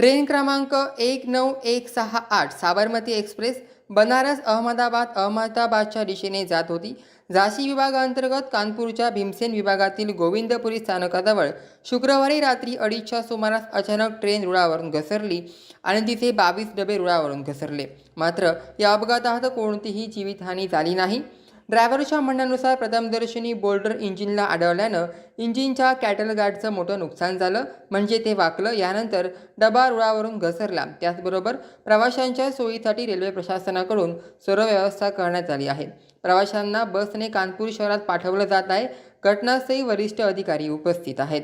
Train क्रमांक एक नऊ एक सहा आठ साबरमती एक्सप्रेस बनारस अहमदाबाद अहमदाबादच्या दिशेने जात होती. झाशी विभागांतर्गत कानपूरच्या भीमसेन विभागातील गोविंदपुरी स्थानकाजवळ शुक्रवारी रात्री अडीचच्या सुमारास अचानक ट्रेन रुळावरून घसरली आणि तिथे बावीस डबे रुळावरून घसरले. मात्र या अपघातात कोणतीही जीवितहानी झाली नाही. ड्रायव्हरच्या म्हणण्यानुसार प्रथमदर्शनी बोल्डर इंजिनला अडवल्यानं इंजिनच्या कॅटल गार्डचं मोठं नुकसान झालं. म्हणजे ते वाकलं. यानंतर डबा रुळावरून घसरला. त्याचबरोबर प्रवाशांच्या सोयीसाठी रेल्वे प्रशासनाकडून सर्व व्यवस्था करण्यात आली आहे. प्रवाशांना बसने कानपूर शहरात पाठवलं जात आहे. घटनास्थळी वरिष्ठ अधिकारी उपस्थित आहेत.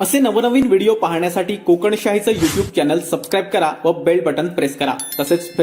असे नवनवीन व्हिडिओ पाहण्यासाठी कोकणशाहीचं युट्यूब चॅनल सबस्क्राईब करा व बेल बटन प्रेस करा. तसेच